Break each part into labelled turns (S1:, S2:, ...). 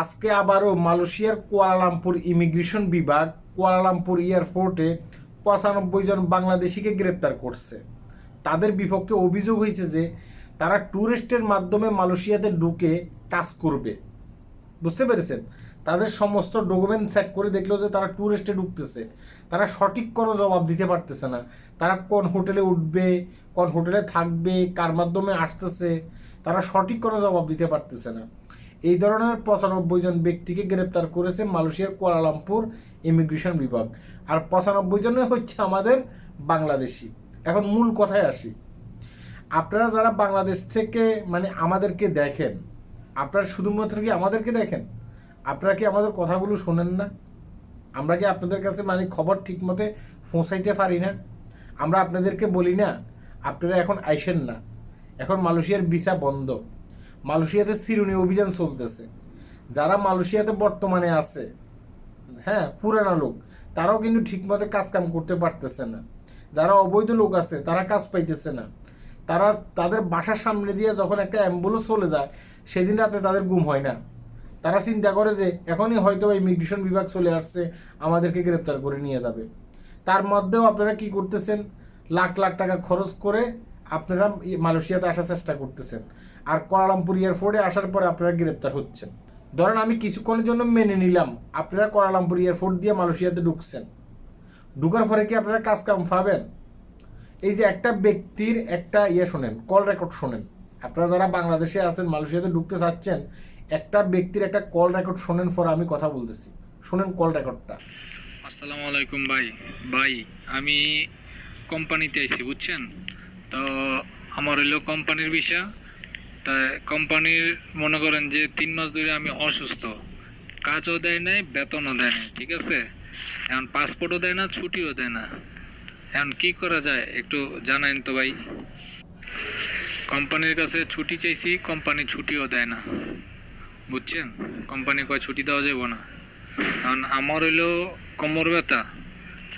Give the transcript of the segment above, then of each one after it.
S1: আজকে আবারও মালয়েশিয়ার কুয়ালালামপুর ইমিগ্রেশন বিভাগ কুয়ালালামপুর এয়ারপোর্টে পঁচানব্বই জন বাংলাদেশিকে গ্রেপ্তার করছে। তাদের বিপক্ষে অভিযোগ হয়েছে যে তারা ট্যুরিস্টের মাধ্যমে মালয়েশিয়াতে ঢুকে কাজ করবে। বুঝতে পেরেছেন? তাদের সমস্ত ডকুমেন্ট চেক করে দেখল যে তারা ট্যুরিস্টে ঢুকতেছে। তারা সঠিক কোনো জবাব দিতে পারতেছে না। তারা কোন হোটেলে উঠবে, কোন হোটেলে থাকবে, কার মাধ্যমে আসতেছে, তারা সঠিক কোনো জবাব দিতে পারতেছে না। এই ধরনের পঁচানব্বই জন ব্যক্তিকে গ্রেপ্তার করেছে মালয়েশিয়ার কুয়ালালামপুর ইমিগ্রেশন বিভাগ। আর পঁচানব্বই জনে হচ্ছে আমাদের বাংলাদেশি। এখন মূল কথায় আসি। আপনারা যারা বাংলাদেশ থেকে মানে আমাদেরকে দেখেন, আপনারা শুধুমাত্র কি আমাদেরকে দেখেন? আপনারা কি আমাদের কথাগুলো শোনেন না? আমরা কি আপনাদের কাছে মানে খবর ঠিক মতে পৌঁছাইতে পারি না? আমরা আপনাদেরকে বলি না, আপনারা এখন আইসেন না। এখন মালয়েশিয়ার ভিসা বন্ধ। মালয়েশিয়াতে সিরুনি অভিযান চলতেছে। যারা মালয়েশিয়াতে বর্তমানে আছে হ্যাঁ পুরানা লোক, তারাও কিন্তু ঠিকমতো কাজ কাম করতে পারতেছে না। যারা অবৈধ লোক আছে, তারা কাজ পাইতেছে না। তারা তাদের বাসার সামনে দিয়ে যখন একটা অ্যাম্বুলেন্স চলে যায়, সেদিন রাতে তাদের গুম হয় না। তারা চিন্তা করে যে, এখনই হয়তো ইমিগ্রেশন বিভাগ চলে আসছে, আমাদেরকে গ্রেপ্তার করে নিয়ে যাবে। তার মধ্যেও আপনারা কি করতেছেন? লাখ লাখ টাকা খরচ করে আপনারা মালয়েশিয়াতে আসার চেষ্টা করতেছেন। আর কোয়ালালামপুর এয়ারপোর্টে আসার পরে আপনারা গ্রেপ্তার হচ্ছেন। ধরেন আমি কিছুক্ষণের জন্য মেনে নিলাম, আপনারা কোয়ালালামপুর এয়ারপোর্ট দিয়ে মালয়েশিয়াতে ঢুকছেন। ঢুকার পরে কি আপনারা কাজ কাম পাবেন? এই যে একটা ব্যক্তির একটা ইয়ে শোনেন কল রেকর্ড শোনেন। আপনারা যারা বাংলাদেশে আছেন, মালয়েশিয়াতে ঢুকতে চাচ্ছেন, একটা ব্যক্তির একটা কল রেকর্ড শোনেন পরে আমি কথা বলতেছি। শোনেন কল রেকর্ডটা
S2: আসসালামু আলাইকুম ভাই। ভাই, আমি কোম্পানিতে আইছি, বুঝছেন? তো আমার হইল কোম্পানির বিষয়। তা কোম্পানির মনে করেন যে তিন মাস ধরে আমি অসুস্থ। কাজও দেয় নাই, বেতনও দেয় নাই, ঠিক আছে? এখন পাসপোর্টও দেয় না, ছুটিও দেয় না। এখন কি করা যায়, একটু জানাইন তো ভাই। কোম্পানির কাছে ছুটি চাইছি, কোম্পানি ছুটিও দেয় না। বুঝছেন? কোম্পানি কয় ছুটি দেওয়া যাব না। কারণ আমার হইল কোমর ব্যথা।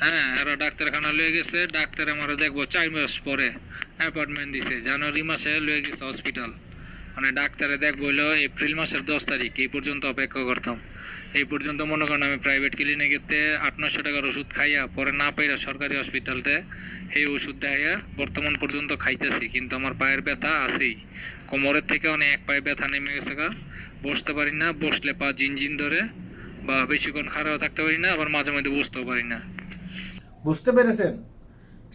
S2: হ্যাঁ এরা ডাক্তারখানা লয়ে গেছে, ডাক্তার আমার দেখব চার মাস পরে অ্যাপয়েন্টমেন্ট দিছে, জানুয়ারি মাসে লয়ে গেছে হসপিটাল মানে ডাক্তারে দেখব হইল এপ্রিল মাসের দশ তারিখ, এই পর্যন্ত অপেক্ষা করতাম। এই পর্যন্ত মনে করেন আমি প্রাইভেট ক্লিনিকেতে আট নশো টাকার ওষুধ খাইয়া, পরে না পাইরা সরকারি হসপিটালতে এই ওষুধ দেখাইয়া বর্তমান পর্যন্ত খাইতেছি, কিন্তু আমার পায়ের ব্যথা আছেই। কোমরের থেকে অনেক এক পায়ে ব্যথা নেমে গেছে গা। বসতে পারি না, বসলে পা জিনজিন ধরে, বা বেশিক্ষণ খারাপ থাকতে পারি না, আবার মাঝে মাঝে বসতেও পারি না।
S1: বুঝতে পেরেছেন?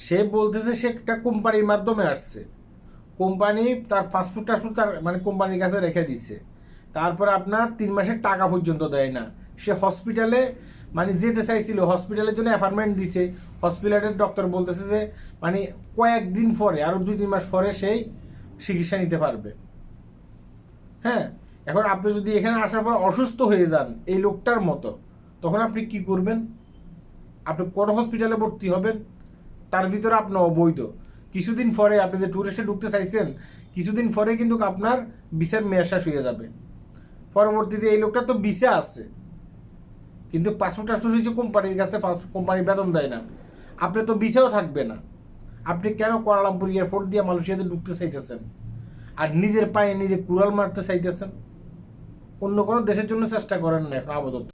S1: সে বলতেছে সে একটা কোম্পানির মাধ্যমে আসছে। কোম্পানি তার পাসপোর্ট টাসপোর্ট তার মানে কোম্পানির কাছে রেখে দিছে। তারপরে আপনার তিন মাসের টাকা পর্যন্ত দেয় না। সে হসপিটালে মানে যেতে চাইছিল হসপিটালের জন্য অ্যাপয়েন্টমেন্ট দিছে। হসপিটালের ডক্টর বলতেছে যে মানে কয়েকদিন পরে আরও দুই, তিন মাস পরে সেই চিকিৎসা নিতে পারবে। হ্যাঁ? এখন আপনি যদি এখানে আসার পর অসুস্থ হয়ে যান, এই লোকটার মতো, তখন আপনি কি করবেন? আপনি কোন হসপিটালে ভর্তি হবেন, তার ভিতরে আপনি অবৈধ। কিছুদিন পরে আপনি যে ট্যুরিস্টে ঢুকতে চাইছেন, কিছুদিন পরে কিন্তু আপনার ভিসার মেয়াদ শেষ হয়ে যাবে। পরবর্তীতে এই লোকটা তো ভিসা আছে। কিন্তু পাসপোর্ট টাসপোর্ট হচ্ছে কোম্পানির কাছে কোম্পানি বেতন দেয় না। আপনি তো ভিসাও থাকবে না। আপনি কেন কোয়ালালামপুর এয়ারপোর্ট দিয়ে মালয়েশিয়াতে ঢুকতে চাইতেছেন? আর নিজের পায়ে নিজে কুড়াল মারতে চাইতেছেন? অন্য কোনো দেশের জন্য চেষ্টা করেন না এখন আপাতত।